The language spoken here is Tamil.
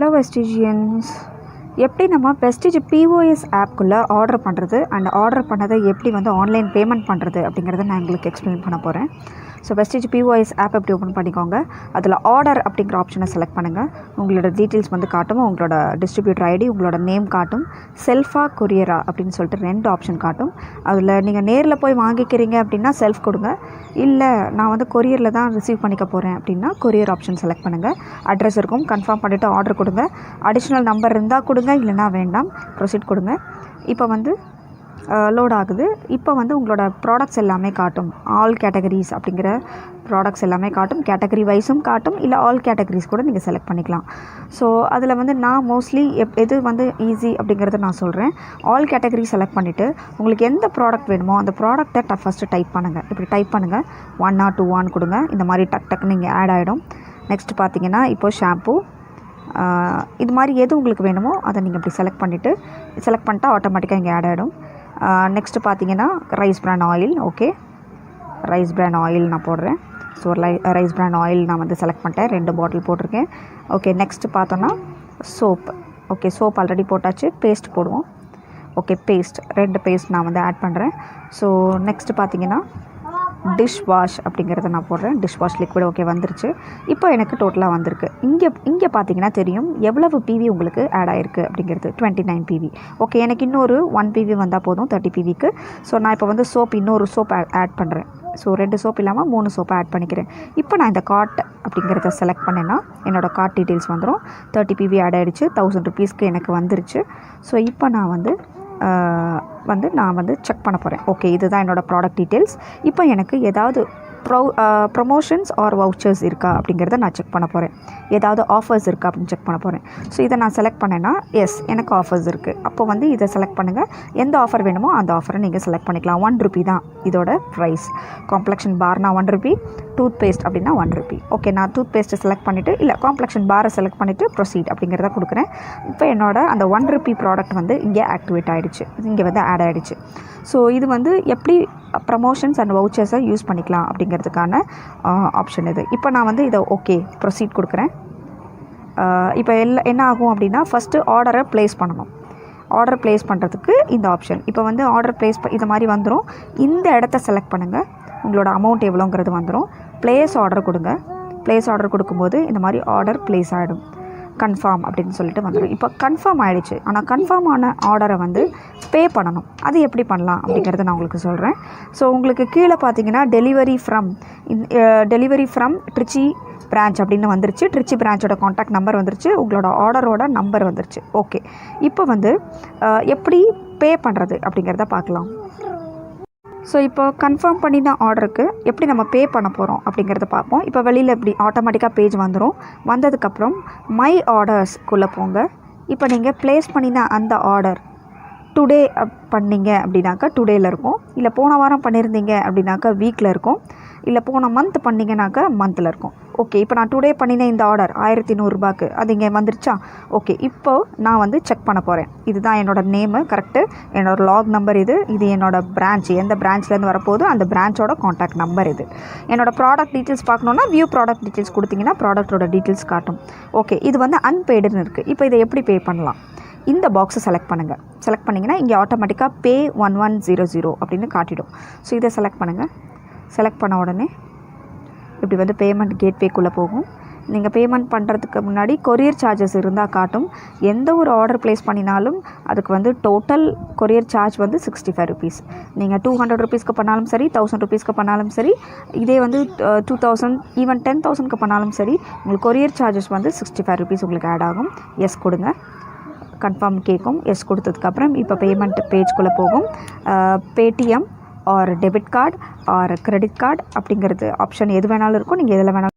ஹலோ வெஸ்டிஜியன்ஸ் எப்படி நம்ம வெஸ்டிஜ் பிஓஎஸ் ஆப்குள்ளே ஆர்டர் பண்ணுறது அண்ட் ஆர்டர் பண்ணதை எப்படி வந்து ஆன்லைன் பேமெண்ட் பண்ணுறது அப்படிங்கிறத நான் உங்களுக்கு எக்ஸ்பிளைன் பண்ண போகிறேன் ஸோ வெஸ்டேஜ் பிஓஎஸ் ஆப் எப்படி ஓப்பன் பண்ணிக்கோங்க. அதில் ஆர்டர் அப்படிங்கிற ஆப்ஷனை செலக்ட் பண்ணுங்கள் உங்களோட டீட்டெயில்ஸ் வந்து காட்டும் உங்களோட டிஸ்ட்ரிபியூட்டர் ஐடி உங்களோட நேம் காட்டும். செல்ஃபா கொரியரா அப்படின்னு சொல்லிட்டு ரெண்டு ஆப்ஷன் காட்டும். அதில் நீங்கள் நேரில் போய் வாங்கிக்கிறீங்க அப்படின்னா செல்ஃப் கொடுங்க. இல்லை நான் வந்து கொரியரில் தான் ரிசீவ் பண்ணிக்க போகிறேன் அப்படின்னா கொரியர் ஆப்ஷன் செலக்ட் பண்ணுங்கள் அட்ரஸ் இருக்கும். கன்ஃபார்ம் பண்ணிவிட்டு ஆர்டர் கொடுங்க. அடிஷ்னல் நம்பர் இருந்தால் கொடுங்க. இல்லைனா வேண்டாம். ப்ரொசீட் கொடுங்க. இப்போ வந்து லோட் ஆகுது. இப்போ வந்து உங்களோட ப்ராடக்ட்ஸ் எல்லாமே காட்டும். ஆல் கேட்டகரிஸ் அப்படிங்கிற ப்ராடக்ட்ஸ் எல்லாமே காட்டும். கேட்டகரி வைஸும் காட்டும். இல்லை ஆல் கேட்டகரிஸ் கூட நீங்கள் செலக்ட் பண்ணிக்கலாம். ஸோ அதில் வந்து நான் மோஸ்ட்லி எப் எது வந்து ஈஸி அப்படிங்கிறத நான் சொல்கிறேன் ஆல் கேட்டகரி செலக்ட் பண்ணிவிட்டு உங்களுக்கு எந்த ப்ராடக்ட் வேணுமோ அந்த ப்ராடக்ட்டை ட ஃபஸ்ட்டு டைப் பண்ணுங்கள் இப்படி டைப் பண்ணுங்கள் ஒன் ஆர் டூ ஒன் கொடுங்க. இந்த மாதிரி டக் டக்குன்னு இங்கே ஆட் ஆகிடும் நெக்ஸ்ட் பார்த்தீங்கன்னா இப்போது ஷாம்பூ இது மாதிரி எது உங்களுக்கு வேணுமோ அதை நீங்கள் இப்படி செலக்ட் பண்ணிவிட்டு செலக்ட் பண்ணிட்டா ஆட்டோமேட்டிக்காக இங்கே ஆட் ஆகிடும் நெக்ஸ்ட்டு பார்த்தீங்கன்னா rice bran oil okay rice bran oil நான் போடுறேன். ஸோ ரைஸ் பிரான் ஆயில் நான் வந்து செலக்ட் பண்ணிட்டேன். ரெண்டு பாட்டில் போட்டிருக்கேன். ஓகே நெக்ஸ்ட்டு பார்த்தோன்னா சோப் ஓகே சோப் ஆல்ரெடி போட்டாச்சு. பேஸ்ட் போடுவோம். ஓகே பேஸ்ட் ரெண்டு பேஸ்ட் நான் வந்து ஆட் பண்ணுறேன் ஸோ நெக்ஸ்ட்டு பார்த்தீங்கன்னா டிஷ் வாஷ் அப்படிங்கிறத நான் போடுறேன். டிஷ் வாஷ் லிக்விட் ஓகே வந்துருச்சு. இப்போ எனக்கு டோட்டலாக வந்திருக்கு. இங்கே இங்கே பார்த்தீங்கன்னா தெரியும் எவ்வளவு பிவி உங்களுக்கு ஆட் ஆயிருக்கு அப்படிங்கிறது. டுவெண்ட்டி நைன் பிவி ஓகே எனக்கு இன்னொரு ஒன் பிவி வந்தால் போதும் தேர்ட்டி பிவிக்கு ஸோ நான் இப்போ வந்து சோப் இன்னொரு சோப் ஆட் பண்ணுறேன் ஸோ ரெண்டு சோப் இல்லாமல் மூணு சோப்பை ஆட் பண்ணிக்கிறேன். இப்போ நான் இந்த கார்ட் அப்படிங்கிறத செலக்ட் பண்ணேன்னா என்னோடய கார்ட் டீட்டெயில்ஸ் வந்துடும் தேர்ட்டி பிவி ஆட் ஆகிடுச்சு தௌசண்ட் ருபீஸ்க்கு எனக்கு வந்துருச்சு. ஸோ இப்போ நான் வந்து வந்து நான் வந்து செக் பண்ண போகிறேன் ஓகே இதுதான் என்னோடய ப்ராடக்ட் டீட்டெயில்ஸ் இப்போ எனக்கு ஏதாவது ப்ரோ ப்ரொமோஷன்ஸ் ஆர் வவுச்சர்ஸ் இருக்கா அப்படிங்கிறத நான் செக் பண்ண போகிறேன் ஏதாவது ஆஃபர்ஸ் இருக்கா அப்படின்னு செக் பண்ண போகிறேன் ஸோ இதை நான் செலக்ட் பண்ணேன்னா எஸ் எனக்கு ஆஃபர்ஸ் இருக்குது அப்போ வந்து இதை செலக்ட் பண்ணுங்கள் எந்த ஆஃபர் வேணுமோ அந்த ஆஃபரை நீங்கள் செலக்ட் பண்ணிக்கலாம். ஒன் ருபி தான் இதோட ப்ரைஸ் காம்ப்ளெக்ஷன் பார்னா ஒன் ருபி டூத் பேஸ்ட் அப்படின்னா ஒன் ருபி ஓகே நான் டூத் பேஸ்ட்டை செலக்ட் பண்ணிவிட்டு இல்லை காம்ப்ளெக்ஷன் பாரை செலக்ட் பண்ணிவிட்டு ப்ரொசீட் அப்படிங்கிறத கொடுக்குறேன். இப்போ என்னோட அந்த ஒன் ருபி ப்ராடக்ட் வந்து இங்கே ஆக்டிவேட் ஆகிடுச்சு இங்கே வந்து ஆட் ஆகிடுச்சு ஸோ இது வந்து எப்படி ப்ரமோஷன்ஸ் அண்ட் வவுச்சர்ஸை யூஸ் பண்ணிக்கலாம் அப்படிங்கிறதுக்கான ஆப்ஷன் இது. இப்போ நான் வந்து இதை ஓகே ப்ரொசீட் கொடுக்குறேன். இப்போ எல்லா என்ன ஆகும் அப்படின்னா ஃபஸ்ட்டு ஆர்டரை ப்ளேஸ் பண்ணணும். ஆர்டர் ப்ளேஸ் பண்ணுறதுக்கு இந்த ஆப்ஷன் இப்போ வந்து ஆர்டர் ப்ளேஸ் இது மாதிரி வந்துடும் இந்த இடத்த செலக்ட் பண்ணுங்கள் உங்களோட அமௌண்ட் எவ்வளோங்கிறது வந்துடும் ப்ளேஸ் ஆர்டர் கொடுங்க. ப்ளேஸ் ஆர்டர் கொடுக்கும்போது இந்த மாதிரி ஆர்டர் ப்ளேஸ் ஆகிடும் கன்ஃபார்ம் அப்படின்னு சொல்லிட்டு வந்துடும் இப்போ கன்ஃபார்ம் ஆகிடுச்சு ஆனால் கன்ஃபார்ம் ஆன ஆர்டரை வந்து பே பண்ணணும். அது எப்படி பண்ணலாம் அப்படிங்கிறத நான் உங்களுக்கு சொல்கிறேன் ஸோ உங்களுக்கு கீழே பார்த்தீங்கன்னா delivery from delivery from Trichy branch அப்படின்னு வந்துருச்சு. ட்ரிச்சி பிரான்ச்சோட காண்டாக்ட் நம்பர் வந்துருச்சு. உங்களோட ஆர்டரோட நம்பர் வந்துருச்சு. ஓகே இப்போ வந்து எப்படி பே பண்ணுறது அப்படிங்கிறத பார்க்கலாம். ஸோ இப்போ கன்ஃபார்ம் பண்ணின ஆர்டருக்கு எப்படி நம்ம பே பண்ண போகிறோம் அப்படிங்கிறத பார்ப்போம். இப்போ வெளியில் எப்படி ஆட்டோமேட்டிக்காக பேஜ் வந்துடும் வந்ததுக்கப்புறம் மை ஆர்டர்ஸ்க்குள்ளே போங்க. இப்போ நீங்கள் ப்ளேஸ் பண்ணின அந்த ஆர்டர் டுடே பண்ணீங்க அப்படின்னாக்கா டுடேயில் இருக்கும். இல்லை போன வாரம் பண்ணியிருந்தீங்க அப்படின்னாக்கா வீக்கில் இருக்கும். இல்லை போன மந்த் பண்ணிங்கனாக்கா மந்தில் இருக்கும். ஓகே இப்போ நான் டுடே பண்ணின இந்த ஆர்டர் ஆயிரத்தி நூறுரூபாக்கு அது இங்கே வந்துருச்சா? ஓகே இப்போது நான் வந்து செக் பண்ண போகிறேன் இதுதான் என்னோடய நேமு கரெக்டு என்னோடய லாக் நம்பர் இது. இது என்னோடய பிரான்ச் எந்த பிரான்ச்லேருந்து வரப்போகுது அந்த பிரான்ச்சோட காண்டாக்ட் நம்பர் இது. என்னோடய ப்ராடக்ட் டீட்டெயில்ஸ் பார்க்கணுன்னா வியூ ப்ராடக்ட் டீட்டெயில்ஸ் கொடுத்தீங்கன்னா ப்ராடக்ட்டோட டீட்டெயில்ஸ் காட்டும். ஓகே இது வந்து அன்பெய்டுன்னு இருக்குது இப்போ இதை எப்படி பே பண்ணலாம்? இந்த பாக்ஸை செலக்ட் பண்ணுங்கள் செலக்ட் பண்ணிங்கன்னா இங்கே ஆட்டோமேட்டிக்காக pay one one zero zero அப்படின்னு காட்டிடும். ஸோ இதை செலக்ட் பண்ணுங்கள் செலக்ட் பண்ண உடனே இப்படி வந்து பேமெண்ட் கேட்வேக்குள்ளே போகும். நீங்கள் பேமெண்ட் பண்ணுறதுக்கு முன்னாடி கொரியர் சார்ஜஸ் இருந்தால் காட்டும். எந்த ஒரு ஆர்டர் ப்ளேஸ் பண்ணினாலும் அதுக்கு வந்து டோட்டல் கொரியர் சார்ஜ் வந்து சிக்ஸ்டி ஃபைவ் ருபீஸ் நீங்கள் டூ ஹண்ட்ரட் ருபீஸ்க்கு பண்ணாலும் சரி தௌசண்ட் ருபீஸ்க்கு பண்ணாலும் சரி இதே வந்து டூ தௌசண்ட் ஈவன் டென் தௌசண்ட்க்கு பண்ணாலும் சரி உங்களுக்கு கொரியர் சார்ஜஸ் வந்து சிக்ஸ்டி ஃபைவ் ருபீஸ் உங்களுக்கு ஆட் ஆகும். எஸ் கொடுங்க. கன்ஃபார்ம் கேட்கும் எஸ் கொடுத்ததுக்கப்புறம் இப்போ பேமெண்ட் பேஜ்குள்ளே போகும். Paytm or debit card or credit card அப்படிங்கிறது ஆப்ஷன் எது வேணாலும் இருக்கும். நீங்கள் எதில் வேணாலும்